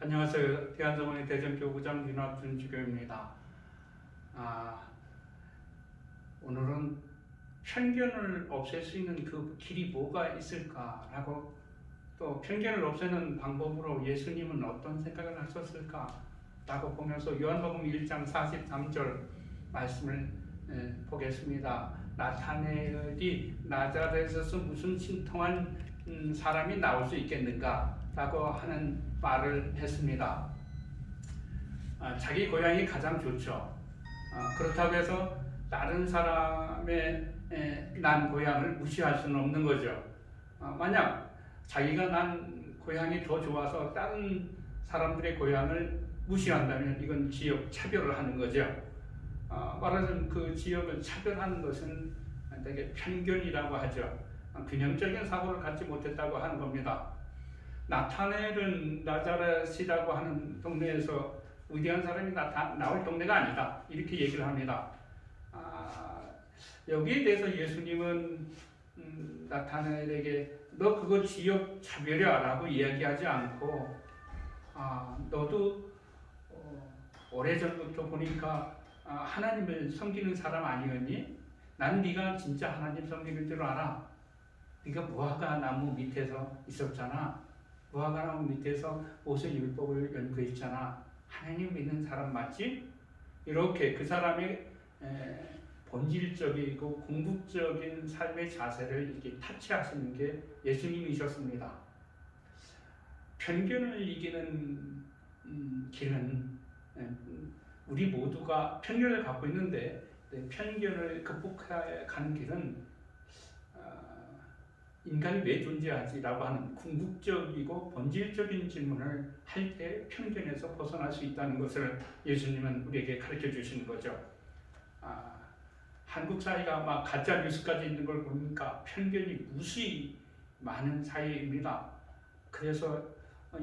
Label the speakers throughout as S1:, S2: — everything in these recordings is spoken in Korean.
S1: 안녕하세요. 대한정원의 대전교 구장 윤학준 주교입니다. 아, 오늘은 편견을 없앨 수 있는 그 길이 뭐가 있을까라고 또 편견을 없애는 방법으로 예수님은 어떤 생각을 하셨을까라고 보면서 요한복음 1장 43절 말씀을 예, 보겠습니다. 나타내엘이 나자렛에서 무슨 신통한 음, 사람이 나올 수 있겠는가 라고 하는 말을 했습니다. 아, 자기 고향이 가장 좋죠. 아, 그렇다고 해서 다른 사람의 에, 난 고향을 무시할 수는 없는 거죠. 아, 만약 자기가 난 고향이 더 좋아서 다른 사람들의 고향을 무시한다면 이건 지역 차별을 하는 거죠. 아, 말하자면 그 지역을 차별하는 것은 되게 편견이라고 하죠. 아, 균형적인 사고를 갖지 못했다고 하는 겁니다. 나타넬은 나자렛이라고 하는 동네에서 위대한 사람이 나타, 나올 동네가 아니다. 이렇게 얘기를 합니다. 아, 여기에 대해서 예수님은 음, 나타넬에게 너 그거 지역 차별이야 라고 이야기하지 않고 아, 너도 어, 오래전부터 보니까 아, 하나님을 섬기는 사람 아니었니? 난 네가 진짜 하나님 섬기는 줄 알아. 네가 무화과 나무 밑에서 있었잖아. 무화과 나무 밑에서 모세 율법을 연구했잖아. 하나님 믿는 사람 맞지? 이렇게 그 사람의 에, 본질적이고 궁극적인 삶의 자세를 이렇게 타치하시는 게 예수님이셨습니다. 편견을 이기는 음, 길은 에, 우리 모두가 편견을 갖고 있는데 네, 편견을 극복하는 길은 어, 인간이 왜 존재하지라고 하는 궁극적이고 본질적인 질문을 할 때 편견에서 벗어날 수 있다는 것을 예수님은 우리에게 가르쳐 주시는 거죠. 아, 한국 사회가 막 가짜 뉴스까지 있는 걸 보니까 편견이 무수히 많은 사회입니다. 그래서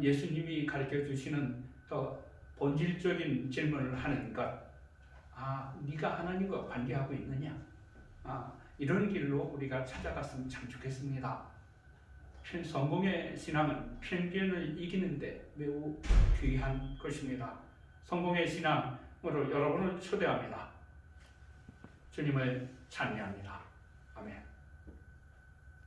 S1: 예수님이 가르쳐 주시는 더 본질적인 질문을 하는 것. 아, 네가 하나님과 관계하고 있느냐? 아, 이런 길로 우리가 찾아갔으면 참 좋겠습니다. 편- 성공의 신앙은 편견을 이기는데 매우 귀한 것입니다. 성공의 신앙으로 여러분을 초대합니다. 주님을 찬미합니다. 아멘.